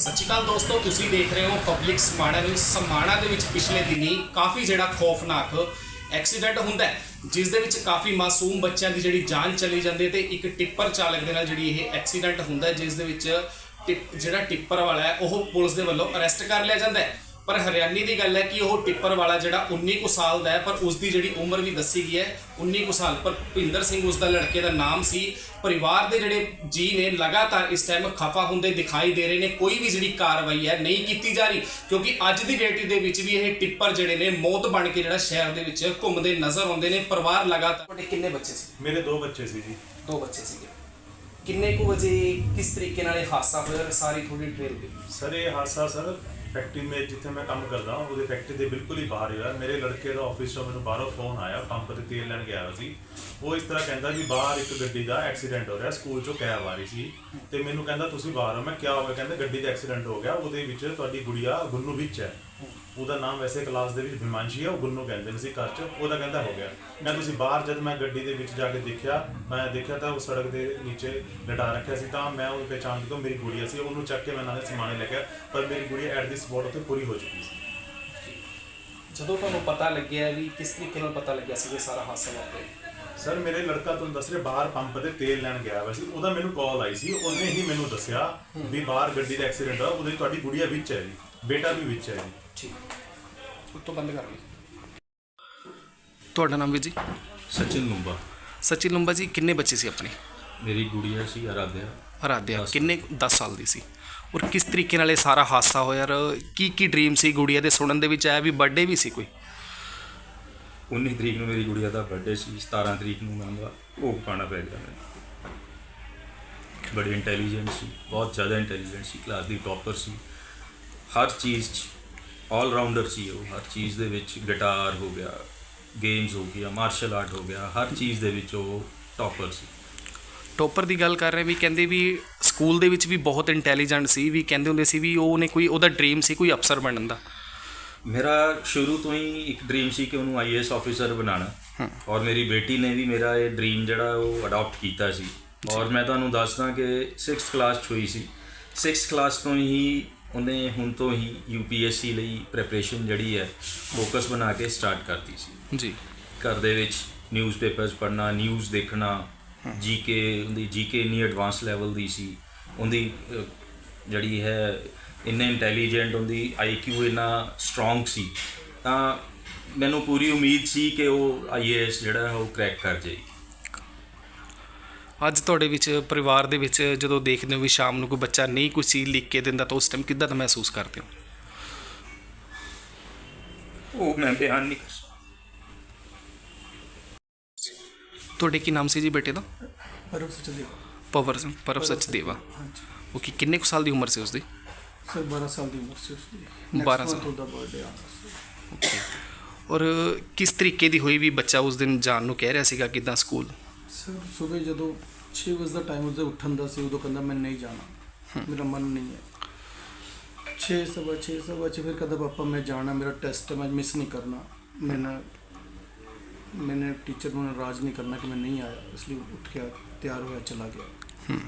ਸਤਿ ਸ਼੍ਰੀ ਅਕਾਲ ਦੋਸਤੋ, ਤੁਸੀਂ ਦੇਖ ਰਹੇ ਹੋ ਪਬਲਿਕ ਸਮਾਣਾ ਨਿਊਜ਼ ਸਮਾਣਾ ਦੇ ਵਿੱਚ ਪਿਛਲੇ ਦਿਨੀ ਕਾਫੀ ਜਿਹੜਾ ਖੌਫਨਾਕ ਐਕਸੀਡੈਂਟ ਹੁੰਦਾ ਹੈ, ਜਿਸ ਦੇ ਵਿੱਚ ਕਾਫੀ ਮਾਸੂਮ ਬੱਚਿਆਂ ਦੀ ਜਿਹੜੀ ਜਾਨ ਚਲੀ ਜਾਂਦੀ ਹੈ ਤੇ ਇੱਕ ਟਿੱਪਰ ਚਾਲਕ ਦੇ ਨਾਲ ਜਿਹੜੀ ਇਹ ਐਕਸੀਡੈਂਟ ਹੁੰਦਾ ਜਿਸ ਦੇ ਵਿੱਚ ਟਿਪ ਜਿਹੜਾ ਟਿੱਪਰ ਵਾਲਾ ਹੈ, ਉਹ ਪੁਲਿਸ ਦੇ ਵੱਲੋਂ ਅਰੈਸਟ ਕਰ ਲਿਆ ਜਾਂਦਾ ਹੈ। ਪਰ ਹਰਿਆਣੀ ਦੀ ਗੱਲ ਹੈ ਕਿ ਉਹ ਟਿੱਪਰ ਵਾਲਾ ਜਿਹੜਾ 19 ਕੁ ਸਾਲ ਦਾ ਹੈ ਪਰ ਉਸ ਦੀ ਜਿਹੜੀ ਉਮਰ ਵੀ ਦੱਸੀ ਗਈ ਹੈ 19 ਕੁ ਸਾਲ। ਪਰ ਭਿੰਦਰ ਸਿੰਘ ਉਸ ਦਾ ਲੜਕੇ ਦਾ ਨਾਮ ਸੀ। ਪਰਿਵਾਰ ਦੇ ਜਿਹੜੇ ਜੀ ਨੇ ਲਗਾਤਾਰ ਇਸ ਟਾਈਮ ਖਫਾ ਹੁੰਦੇ ਦਿਖਾਈ ਦੇ ਰਹੇ ਨੇ। ਕੋਈ ਵੀ ਜਿਹੜੀ ਕਾਰਵਾਈ ਹੈ ਨਹੀਂ ਕੀਤੀ ਜਾ ਰਹੀ ਕਿਉਂਕਿ ਅੱਜ ਦੀ ਡੇਟ ਦੇ ਵਿੱਚ ਵੀ ਇਹ ਟਿੱਪਰ ਜਿਹੜੇ ਨੇ ਮੌਤ ਬਣ ਕੇ ਜਿਹੜਾ ਸ਼ਹਿਰ ਦੇ ਵਿੱਚ ਘੁੰਮਦੇ ਨਜ਼ਰ ਆਉਂਦੇ ਨੇ। ਪਰਿਵਾਰ ਲਗਾਤਾਰ ਤੁਹਾਡੇ ਕਿੰਨੇ ਬੱਚੇ ਸੀ? ਮੇਰੇ ਦੋ ਬੱਚੇ ਸੀ ਜੀ। ਦੋ ਬੱਚੇ ਸੀਗੇ। ਕਿੰਨੇ ਕੁ ਵਜੇ ਕਿਸ ਤਰੀਕੇ ਨਾਲ ਇਹ ਹਾਦਸਾ ਹੋਇਆ? ਸਾਰੀ ਥੋੜੀ ਡਿਟੇਲ ਦਿਓ ਸਰ ਇਹ ਹਾਦਸਾ ਸਰ ਫੈਕਟਰੀ ਮੇ ਜਿੱਥੇ ਮੈਂ ਕੰਮ ਕਰਦਾ ਉਹਦੇ ਫੈਕਟਰੀ ਦੇ ਬਿਲਕੁਲ ਹੀ ਬਾਹਰ ਹੋਇਆ। ਮੇਰੇ ਲੜਕੇ ਦਾ ਆਫਿਸ ਤੋਂ ਮੈਨੂੰ ਬਾਹਰੋਂ ਫੋਨ ਆਇਆ, ਪੰਪ ਤੇ ਤੇਲ ਲੈਣ ਗਿਆ ਹੋਇਆ ਸੀ। ਉਹ ਇਸ ਤਰ੍ਹਾਂ ਕਹਿੰਦਾ ਵੀ ਬਾਹਰ ਇੱਕ ਗੱਡੀ ਦਾ ਐਕਸੀਡੈਂਟ ਹੋ ਰਿਹਾ, ਸਕੂਲ ਚੋਂ ਕੈਬ ਆ ਰਹੀ ਸੀ। ਤੇ ਮੈਨੂੰ ਕਹਿੰਦਾ, ਤੁਸੀਂ ਬਾਹਰ ਹੋ। ਮੈਂ ਕਿਹਾ ਹੋਇਆ ਕਹਿੰਦਾ, ਗੱਡੀ ਦਾ ਐਕਸੀਡੈਂਟ ਹੋ ਗਿਆ, ਉਹਦੇ ਵਿੱਚ ਤੁਹਾਡੀ ਗੁੜੀਆ ਗੁੰਨੂ ਵਿੱਚ ਹੈ। ਉਹਦਾ ਨਾਮ ਵੈਸੇ ਕਲਾਸ ਦੇ ਵਿੱਚ ਬਿਮਾਂਸ਼ੀ ਹੈ, ਉਹ ਗੁੰਨੂ ਕਹਿੰਦੇ ਨੇ ਸੀ ਘਰ 'ਚ। ਉਹਦਾ ਕਹਿੰਦਾ, ਹੋ ਗਿਆ। ਮੈਂ ਤੁਸੀਂ ਬਾਹਰ ਜਦ ਮੈਂ ਗੱਡੀ ਦੇ ਵਿੱਚ ਜਾ ਕੇ ਦੇਖਿਆ, ਮੈਂ ਦੇਖਿਆ ਤਾਂ ਉਹ ਸੜਕ ਦੇ ਨੀਚੇ ਲਟਾ ਰੱਖਿਆ ਸੀ ਤਾਂ ਮੈਂ ਉਹ ਪਹਿਚਾਣ ਤੋਂ ਮੇਰੀ ਗੁੜੀਆ ਸੀ। ਉਹਨੂੰ ਚੱਕ ਕੇ ਮੈਂ ਨਾਲੇ ਸਮਾਣੇ ਲੈ ਗਿਆ ਪਰ ਮੇਰੀ ਗੁੜੀਆ ਐਟ ਦੀ ਸਪੌਟ ਉੱਤੇ ਪੂਰੀ ਹੋ ਚੁੱਕੀ ਸੀ। ਜਦੋਂ ਤੁਹਾਨੂੰ ਪਤਾ ਲੱਗਿਆ ਵੀ ਕਿਸ ਤਰੀਕੇ ਨਾਲ ਪਤਾ ਲੱਗਿਆ ਸੀ ਕਿ ਸਾਰਾ ਹਾਦਸਾ ਵਾਪਰਿਆ? ਸਰ ਮੇਰੇ ਲੜਕਾ ਤੁਹਾਨੂੰ ਦੱਸ ਰਿਹਾ ਬਾਹਰ ਪੰਪ ਤੇ ਤੇਲ ਲੈਣ ਗਿਆ ਹੋਇਆ ਸੀ। ਉਹਦਾ ਮੈਨੂੰ ਕਾਲ ਆਈ ਸੀ। ਉਹਨੇ ਹੀ ਮੈਨੂੰ ਦੱਸਿਆ ਵੀ ਬਾਹਰ ਗੱਡੀ ਦਾ ਐਕਸੀਡੈਂਟ ਹੋਇਆ ਉਹਦੇ ਤੁਹਾਡੀ ਗੁੜੀਆ ਵਿੱਚ ਹੈ ਜੀ ਬੇਟਾ ਵੀ ਵਿੱਚ ਹੈ ਜੀ। ਠੀਕ। ਉੱਤੋਂ ਬੰਦ ਕਰ ਲਈ। ਤੁਹਾਡਾ ਨਾਮ ਵੀ ਜੀ? ਸਚਿਨ ਲੰਬਾ। ਸਚਿਨ ਲੰਬਾ ਜੀ ਕਿੰਨੇ ਬੱਚੇ ਸੀ ਆਪਣੇ? ਮੇਰੀ ਗੁੜੀਆ ਸੀ ਆਰਾਧਿਆ ਆਰਾਧਿਆ ਕਿੰਨੇ 10 ਸਾਲ ਦੀ ਸੀ? ਔਰ ਕਿਸ ਤਰੀਕੇ ਨਾਲ ਇਹ ਸਾਰਾ ਹਾਦਸਾ ਹੋਇਆ ਔਰ ਕੀ ਕੀ ਡ੍ਰੀਮ ਸੀ ਗੁੜੀਆ ਦੇ ਸੁਣਨ ਦੇ ਵਿੱਚ? ਆਇਆ ਵੀ ਬਰਥਡੇ ਵੀ ਸੀ ਕੋਈ? 19 ਤਰੀਕ ਨੂੰ ਮੇਰੀ ਗੁੜੀਆ ਦਾ ਬਰਥਡੇ ਸੀ 17 ਤਰੀਕ ਨੂੰ ਮੈਂ ਉਹਦਾ ਭੋਗ ਪਾਣਾ ਪੈ ਗਿਆ ਮੈਨੂੰ। ਬੜੀ ਇੰਟੈਲੀਜੈਂਟ ਸੀ ਬਹੁਤ ਜ਼ਿਆਦਾ ਇੰਟੈਲੀਜੈਂਟ ਸੀ ਕਲਾਸ ਦੀ ਟੌਪਰ ਸੀ। ਹਰ ਚੀਜ਼ 'ਚ ਆਲ ਰਾਊਂਡਰ ਸੀ ਉਹ ਹਰ ਚੀਜ਼ ਦੇ ਵਿੱਚ ਗਿਟਾਰ ਹੋ ਗਿਆ ਗੇਮਸ ਹੋ ਗਿਆ ਮਾਰਸ਼ਲ ਆਰਟ ਹੋ ਗਿਆ ਹਰ ਚੀਜ਼ ਦੇ ਵਿੱਚ ਉਹ ਟੌਪਰ ਸੀ। ਟੋਪਰ ਦੀ ਗੱਲ ਕਰ ਰਹੇ ਵੀ ਕਹਿੰਦੇ ਵੀ ਸਕੂਲ ਦੇ ਵਿੱਚ ਵੀ ਬਹੁਤ ਇੰਟੈਲੀਜੈਂਟ ਸੀ ਵੀ ਕਹਿੰਦੇ ਹੁੰਦੇ ਸੀ ਵੀ ਉਹਨੇ ਕੋਈ ਉਹਦਾ ਡ੍ਰੀਮ ਸੀ ਕੋਈ ਅਫਸਰ ਬਣਨ ਦਾ। ਮੇਰਾ ਸ਼ੁਰੂ ਤੋਂ ਹੀ ਇੱਕ ਡ੍ਰੀਮ ਸੀ ਕਿ ਉਹਨੂੰ ਆਈਏਐਸ ਆਫੀਸਰ ਬਣਾਉਣਾ। ਔਰ ਮੇਰੀ ਬੇਟੀ ਨੇ ਵੀ ਮੇਰਾ ਇਹ ਡ੍ਰੀਮ ਜਿਹੜਾ ਉਹ ਅਡਾਪਟ ਕੀਤਾ ਸੀ। ਔਰ ਮੈਂ ਤੁਹਾਨੂੰ ਦੱਸਦਾ ਕਿ 6th ਕਲਾਸ 'ਚ ਹੋਈ ਸੀ। 6th ਕਲਾਸ ਤੋਂ ਹੀ ਉਹਨੇ ਹੁਣ ਤੋਂ ਹੀ ਯੂਪੀਐਸਸੀ ਲਈ ਪ੍ਰੈਪਰੇਸ਼ਨ ਜਿਹੜੀ ਹੈ ਫੋਕਸ ਬਣਾ ਕੇ ਸਟਾਰਟ ਕਰਤੀ ਸੀ। ਜੀ। ਘਰ ਦੇ ਵਿੱਚ ਨਿਊਜ਼ਪੇਪਰਸ ਪੜ੍ਹਨਾ ਨਿਊਜ਼ ਦੇਖਣਾ ਜੀਕੇ ਉਹਦੀ ਜੀਕੇ ਇੰਨੀ ਐਡਵਾਂਸ ਲੈਵਲ ਦੀ ਸੀ। ਉਹਦੀ ਜਿਹੜੀ ਹੈ ਇੰਨੇ ਇੰਟੈਲੀਜੈਂਟ ਉਹਦੀ ਆਈਕਿਊ ਇੰਨਾ ਸਟਰੋਂਗ ਸੀ। ਤਾਂ ਮੈਨੂੰ ਪੂਰੀ ਉਮੀਦ ਸੀ ਕਿ ਉਹ ਆਈਏਐਸ ਜਿਹੜਾ ਹੈ ਉਹ ਕ੍ਰੈਕ ਕਰ ਜਾਏਗੀ। ਅੱਜ ਤੁਹਾਡੇ ਵਿੱਚ ਪਰਿਵਾਰ ਦੇ ਵਿੱਚ ਜਦੋਂ ਦੇਖਦੇ ਹੋ ਵੀ ਸ਼ਾਮ ਨੂੰ ਕੋਈ ਬੱਚਾ ਨਹੀਂ ਕੋਈ ਚੀਜ਼ ਲਿਖ ਕੇ ਦਿੰਦਾ ਤਾਂ ਉਸ ਟਾਈਮ ਕਿੱਦਾਂ ਦਾ ਮਹਿਸੂਸ ਕਰਦੇ ਹੋ? ਉਹ ਮੈਂ ਬਿਆਨ ਨਹੀਂ ਕਰ ਸਕਦਾ। ਤੁਹਾਡੇ ਕੀ ਨਾਮ ਸੀ ਜੀ ਬੇਟੇ ਦਾ? ਪਰਮ ਸਚਦੇਵ। ਪਵਰ ਸਿੰਘ ਪਰਵ ਸਚਦੇਵਾ ਹਾਂਜੀ। ਉਹ ਕੀ ਕਿੰਨੇ ਕੁ ਸਾਲ ਦੀ ਉਮਰ ਸੀ ਉਸਦੀ? ਸਰ 12 ਸਾਲ ਦੀ ਉਮਰ ਸੀ ਉਸਦੀ। 12 ਸਾਲ। ਤੋਂ ਦਾ ਬਰਥਡੇ ਆਉਣਾ ਸੀ ਔਰ ਕਿਸ ਤਰੀਕੇ ਦੀ ਹੋਈ ਵੀ ਬੱਚਾ ਉਸ ਦਿਨ ਜਾਣ ਨੂੰ ਕਹਿ ਰਿਹਾ ਸੀਗਾ ਕਿਦਾਂ ਸਕੂਲ? ਸਰ ਸਵੇਰ ਜਦੋਂ 6 ਵਜੇ ਦਾ ਟਾਈਮ ਉਸਦੇ ਉੱਠਣ ਦਾ ਸੀ ਉਦੋਂ ਕਹਿੰਦਾ ਮੈਂ ਨਹੀਂ ਜਾਣਾ। ਮੇਰਾ ਮਨ ਨਹੀਂ ਹੈ। 6 ਸਵਾ 6 ਸਵਾ 6 ਫਿਰ ਕਹਿੰਦਾ ਪਾਪਾ ਮੈਂ ਜਾਣਾ ਮੇਰਾ ਟੈਸਟ ਹੈ ਮੈਂ ਮਿਸ ਨਹੀਂ ਕਰਨਾ। ਮੈਨੇ ਟੀਚਰ ਨੂੰ ਨਾਰਾਜ਼ ਨਹੀਂ ਕਰਨਾ ਕਿ ਮੈਂ ਨਹੀਂ ਆਇਆ ਇਸ ਲਈ ਉੱਠ ਕੇ ਤਿਆਰ ਹੋਇਆ ਚਲਾ ਗਿਆ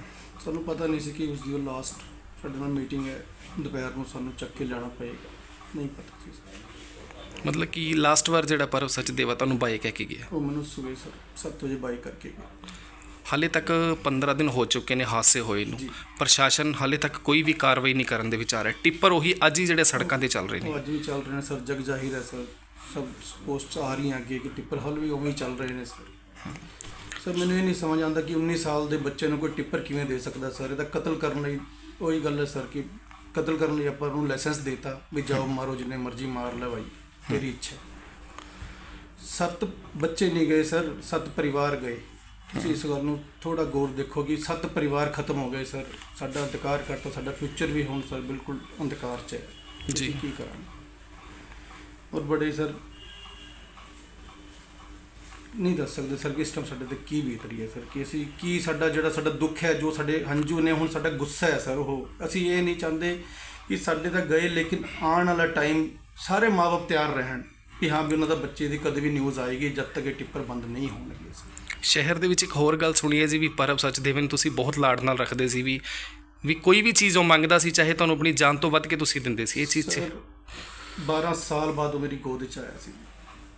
ਸਾਨੂੰ ਪਤਾ ਨਹੀਂ ਸੀ ਕਿ ਉਸ ਦੀ ਲਾਸਟ ਸਾਡੇ ਨਾਲ ਮੀਟਿੰਗ ਹੈ ਦੁਪਹਿਰ ਨੂੰ ਸਾਨੂੰ ਚੱਕ ਕੇ ਜਾਣਾ ਪਏਗਾ ਨਹੀਂ ਪਤਾ ਸੀ ਮਤਲਬ ਕਿ ਲਾਸਟ ਵਾਰ ਜਿਹੜਾ ਪਰਵ ਸਚਦੇਵਾ ਤੁਹਾਨੂੰ ਬਾਈ ਕਹਿ ਕੇ ਗਿਆ ਉਹ ਮੈਨੂੰ ਸਵੇਰ ਸਰ 7 ਵਜੇ ਬਾਈ ਕਰਕੇ ਗਿਆ ਹਾਲੇ ਤੱਕ 15 ਦਿਨ ਹੋ ਚੁੱਕੇ ਨੇ ਹਾਦਸੇ ਹੋਏ ਨੂੰ। ਪ੍ਰਸ਼ਾਸਨ ਹਾਲੇ ਤੱਕ ਕੋਈ ਵੀ ਕਾਰਵਾਈ ਨਹੀਂ ਕਰਨ ਦੇ ਵਿੱਚ ਆ ਰਿਹਾ ਟਿੱਪਰ ਉਹੀ ਅੱਜ ਹੀ ਜਿਹੜੇ ਸੜਕਾਂ ਤੇ ਚੱਲ ਰਹੇ ਨੇ ਅੱਜ ਵੀ ਚੱਲ ਰਹੇ ਨੇ ਸਰ ਜਗ ਜ਼ਾਹਿਰ ਹੈ ਸਰ ਸਭ ਪੋਸਟ ਆ ਰਹੀਆਂ ਅੱਗੇ ਕਿ ਟਿੱਪਰ ਹਲ ਵੀ ਉਵੇਂ ਹੀ ਚੱਲ ਰਹੇ ਨੇ ਸਰ। ਸਰ ਮੈਨੂੰ ਇਹ ਨਹੀਂ ਸਮਝ ਆਉਂਦਾ ਕਿ 19 ਸਾਲ ਦੇ ਬੱਚੇ ਨੂੰ ਕੋਈ ਟਿੱਪਰ ਕਿਵੇਂ ਦੇ ਸਕਦਾ ਸਰ? ਇਹਦਾ ਕਤਲ ਕਰਨ ਲਈ ਉਹੀ ਗੱਲ ਹੈ ਸਰ ਕਿ ਕਤਲ ਕਰਨ ਲਈ ਆਪਾਂ ਨੂੰ ਲਾਇਸੈਂਸ ਦੇਤਾ ਵੀ ਜਾਓ ਮਾਰੋ ਜਿੰਨੇ ਮਰਜ਼ੀ ਮਾਰ ਲੈ ਭਾਈ ਤੇਰੀ ਇੱਛਾ। ਸੱਤ ਬੱਚੇ ਨਹੀਂ ਗਏ ਸਰ ਸੱਤ ਪਰਿਵਾਰ ਗਏ। ਤੁਸੀਂ ਇਸ ਗੱਲ ਨੂੰ ਥੋੜਾ ਗੌਰ ਦੇਖੋ ਕਿ ਸੱਤ ਪਰਿਵਾਰ ਖਤਮ ਹੋ ਗਏ ਸਰ। ਸਾਡਾ ਅੰਧਕਾਰ ਕਰਤਾ ਸਾਡਾ ਫਿਊਚਰ ਵੀ ਹੁਣ ਸਰ ਬਿਲਕੁਲ ਅੰਧਕਾਰ 'ਚ ਹੈ। ਜੀ। ਕੀ ਕਰਾਂਗੇ? ਔਰ ਬੜੇ ਸਰ ਨਹੀਂ ਦੱਸ ਸਕਦੇ ਸਰ ਕਿ ਇਸ ਟਾਈਮ ਸਾਡੇ ਤੇ ਕੀ ਬੀਤ ਰਹੀ ਹੈ ਸਰ ਕਿ ਅਸੀਂ ਕੀ ਸਾਡਾ ਜਿਹੜਾ ਸਾਡਾ ਦੁੱਖ ਹੈ ਜੋ ਸਾਡੇ ਹੰਝੂ ਨੇ ਹੁਣ ਸਾਡਾ ਗੁੱਸਾ ਹੈ ਸਰ ਉਹ ਅਸੀਂ ਇਹ ਨਹੀਂ ਚਾਹੁੰਦੇ ਕਿ ਸਾਡੇ ਤਾਂ ਗਏ ਲੇਕਿਨ ਆਉਣ ਵਾਲਾ ਟਾਈਮ ਸਾਰੇ ਮਾਪੇ ਤਿਆਰ ਰਹਿਣ ਕਿ ਹਾਂ ਵੀ ਉਹਨਾਂ ਦਾ ਬੱਚੇ ਦੀ ਕਦੇ ਵੀ ਨਿਊਜ਼ ਆਏਗੀ ਜਦ ਤੱਕ ਇਹ ਟਿੱਪਰ ਬੰਦ ਨਹੀਂ ਹੋਣਗੇ ਸਰ। ਸ਼ਹਿਰ ਦੇ ਵਿੱਚ ਇੱਕ ਹੋਰ ਗੱਲ ਸੁਣੀ ਹੈ ਜੀ ਵੀ ਪਰਵ ਸਚਦੇਵਨ ਤੁਸੀਂ ਬਹੁਤ ਲਾਡ ਨਾਲ ਰੱਖਦੇ ਸੀ ਵੀ ਵੀ ਕੋਈ ਵੀ ਚੀਜ਼ ਉਹ ਮੰਗਦਾ ਸੀ ਚਾਹੇ ਤੁਹਾਨੂੰ ਆਪਣੀ ਜਾਨ ਤੋਂ ਵੱਧ ਕੇ ਤੁਸੀਂ ਦਿੰਦੇ ਸੀ ਇਹ ਚੀਜ਼ 'ਚ। 12 ਸਾਲ ਬਾਅਦ ਉਹ ਮੇਰੀ ਗੋਦ 'ਚ ਆਇਆ ਸੀ।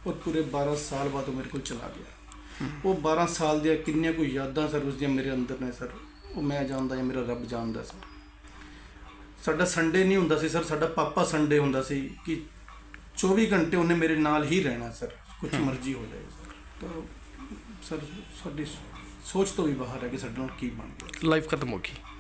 ਔਰ ਪੂਰੇ 12 ਸਾਲ ਬਾਅਦ ਉਹ ਮੇਰੇ ਕੋਲ ਚਲਾ ਗਿਆ। ਉਹ 12 ਸਾਲ ਦੀਆਂ ਕਿੰਨੀਆਂ ਕੋਈ ਯਾਦਾਂ ਸਰ ਉਸ ਦੀਆਂ ਮੇਰੇ ਅੰਦਰ ਨੇ ਸਰ। ਉਹ ਮੈਂ ਜਾਣਦਾ ਜਾਂ ਮੇਰਾ ਰੱਬ ਜਾਣਦਾ ਸਰ ਸਾਡਾ ਸੰਡੇ ਨਹੀਂ ਹੁੰਦਾ ਸੀ ਸਰ ਸਾਡਾ ਪਾਪਾ ਸੰਡੇ ਹੁੰਦਾ ਸੀ ਕਿ 24 ਘੰਟੇ ਉਹਨੇ ਮੇਰੇ ਨਾਲ ਹੀ ਰਹਿਣਾ ਸਰ ਕੁਝ ਮਰਜ਼ੀ ਹੋ ਜਾਏ ਸਰ। ਤਾਂ ਸਰ ਸਾਡੀ ਸੋਚ ਤੋਂ ਵੀ ਬਾਹਰ ਹੈ ਕਿ ਸਾਡੇ ਨਾਲ ਕੀ ਬਣ ਗਿਆ। ਲਾਈਫ ਖਤਮ ਹੋ ਗਈ।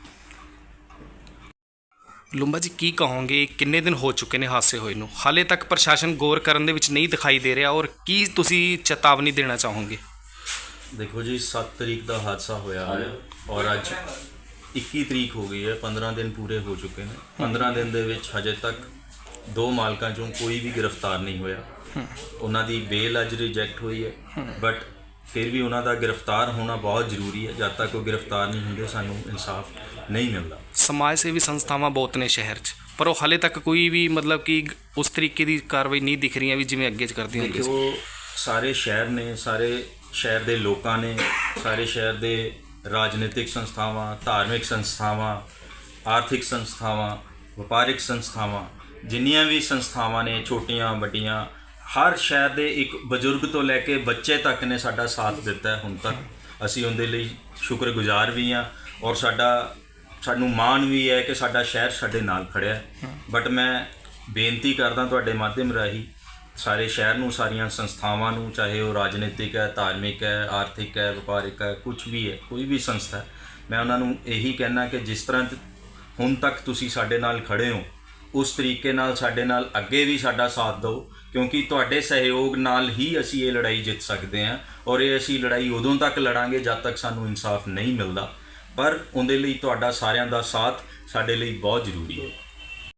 ਲੁੰਬਾ ਜੀ ਕੀ ਕਹੋਗੇ? ਕਿੰਨੇ ਦਿਨ ਹੋ ਚੁੱਕੇ ਨੇ ਹਾਦਸੇ ਹੋਏ ਨੂੰ? ਹਾਲੇ ਤੱਕ ਪ੍ਰਸ਼ਾਸਨ ਗੌਰ ਕਰਨ ਦੇ ਵਿੱਚ ਨਹੀਂ ਦਿਖਾਈ ਦੇ ਰਿਹਾ ਔਰ ਕੀ ਤੁਸੀਂ ਚੇਤਾਵਨੀ ਦੇਣਾ ਚਾਹੋਗੇ? ਦੇਖੋ ਜੀ 7 ਤਰੀਕ ਦਾ ਹਾਦਸਾ ਹੋਇਆ ਹੈ ਔਰ ਅੱਜ 21 ਤਰੀਕ ਹੋ ਗਈ ਹੈ 15 ਦਿਨ ਪੂਰੇ ਹੋ ਚੁੱਕੇ ਨੇ। 15 ਦਿਨ ਦੇ ਵਿੱਚ ਹਜੇ ਤੱਕ ਦੋ ਮਾਲਕਾਂ ਚੋਂ ਕੋਈ ਵੀ ਗ੍ਰਿਫਤਾਰ ਨਹੀਂ ਹੋਇਆ। ਉਹਨਾਂ ਦੀ ਬੇਲ ਅੱਜ ਰਿਜੈਕਟ ਹੋਈ ਹੈ। ਬਟ ਫਿਰ ਵੀ ਉਹਨਾਂ ਦਾ ਗ੍ਰਿਫਤਾਰ ਹੋਣਾ ਬਹੁਤ ਜ਼ਰੂਰੀ ਹੈ। ਜਦ ਤੱਕ ਉਹ ਗ੍ਰਿਫਤਾਰ ਨਹੀਂ ਹੁੰਦੇ ਸਾਨੂੰ ਇਨਸਾਫ ਨਹੀਂ ਮਿਲਦਾ। ਸਮਾਜ ਸੇਵੀ ਸੰਸਥਾਵਾਂ ਬਹੁਤ ਨੇ ਸ਼ਹਿਰ 'ਚ ਪਰ ਉਹ ਹਾਲੇ ਤੱਕ ਕੋਈ ਵੀ ਮਤਲਬ ਕਿ ਉਸ ਤਰੀਕੇ ਦੀ ਕਾਰਵਾਈ ਨਹੀਂ ਦਿਖ ਰਹੀਆਂ ਵੀ ਜਿਵੇਂ ਅੱਗੇ 'ਚ ਕਰਦੀਆਂ ਹੁੰਦੀਆਂ ਸੀ। ਦੇਖੋ ਸਾਰੇ ਸ਼ਹਿਰ ਨੇ ਸਾਰੇ ਸ਼ਹਿਰ ਦੇ ਲੋਕਾਂ ਨੇ ਸਾਰੇ ਸ਼ਹਿਰ ਦੇ ਰਾਜਨੀਤਿਕ ਸੰਸਥਾਵਾਂ ਧਾਰਮਿਕ ਸੰਸਥਾਵਾਂ ਆਰਥਿਕ ਸੰਸਥਾਵਾਂ ਵਪਾਰਿਕ ਸੰਸਥਾਵਾਂ ਜਿੰਨੀਆਂ ਵੀ ਸੰਸਥਾਵਾਂ ਨੇ ਛੋਟੀਆਂ ਵੱਡੀਆਂ ਹਰ ਸ਼ਹਿਰ ਦੇ ਇੱਕ ਬਜ਼ੁਰਗ ਤੋਂ ਲੈ ਕੇ ਬੱਚੇ ਤੱਕ ਨੇ ਸਾਡਾ ਸਾਥ ਦਿੱਤਾ ਹੁਣ ਤੱਕ। ਅਸੀਂ ਉਹਦੇ ਲਈ ਸ਼ੁਕਰਗੁਜ਼ਾਰ ਵੀ ਹਾਂ ਔਰ ਸਾਡਾ ਸਾਨੂੰ ਮਾਣ ਵੀ ਹੈ ਕਿ ਸਾਡਾ ਸ਼ਹਿਰ ਸਾਡੇ ਨਾਲ ਖੜਿਆ ਬਟ ਮੈਂ ਬੇਨਤੀ ਕਰਦਾ ਤੁਹਾਡੇ ਮਾਧਿਅਮ ਰਾਹੀਂ ਸਾਰੇ ਸ਼ਹਿਰ ਨੂੰ ਸਾਰੀਆਂ ਸੰਸਥਾਵਾਂ ਨੂੰ ਚਾਹੇ ਉਹ ਰਾਜਨੀਤਿਕ ਹੈ ਧਾਰਮਿਕ ਹੈ ਆਰਥਿਕ ਹੈ ਵਪਾਰਿਕ ਹੈ ਕੁਝ ਵੀ ਹੈ ਕੋਈ ਵੀ ਸੰਸਥਾ ਮੈਂ ਉਹਨਾਂ ਨੂੰ ਇਹੀ ਕਹਿਣਾ ਕਿ ਜਿਸ ਤਰ੍ਹਾਂ ਹੁਣ ਤੱਕ ਤੁਸੀਂ ਸਾਡੇ ਨਾਲ ਖੜੇ ਹੋ ਉਸ ਤਰੀਕੇ ਨਾਲ ਸਾਡੇ ਨਾਲ ਅੱਗੇ ਵੀ ਸਾਡਾ ਸਾਥ ਦਿਓ, ਕਿਉਂਕਿ ਤੁਹਾਡੇ ਸਹਿਯੋਗ ਨਾਲ ਹੀ ਅਸੀਂ ਇਹ ਲੜਾਈ ਜਿੱਤ ਸਕਦੇ ਹਾਂ ਔਰ ਇਹ ਅਸੀਂ ਲੜਾਈ ਉਦੋਂ ਤੱਕ ਲੜਾਂਗੇ ਜਦ ਤੱਕ ਸਾਨੂੰ ਇਨਸਾਫ ਨਹੀਂ ਮਿਲਦਾ। ਪਰ ਉਹਦੇ ਲਈ ਤੁਹਾਡਾ ਸਾਰਿਆਂ ਦਾ ਸਾਥ ਸਾਡੇ ਲਈ ਬਹੁਤ ਜ਼ਰੂਰੀ ਹੈ।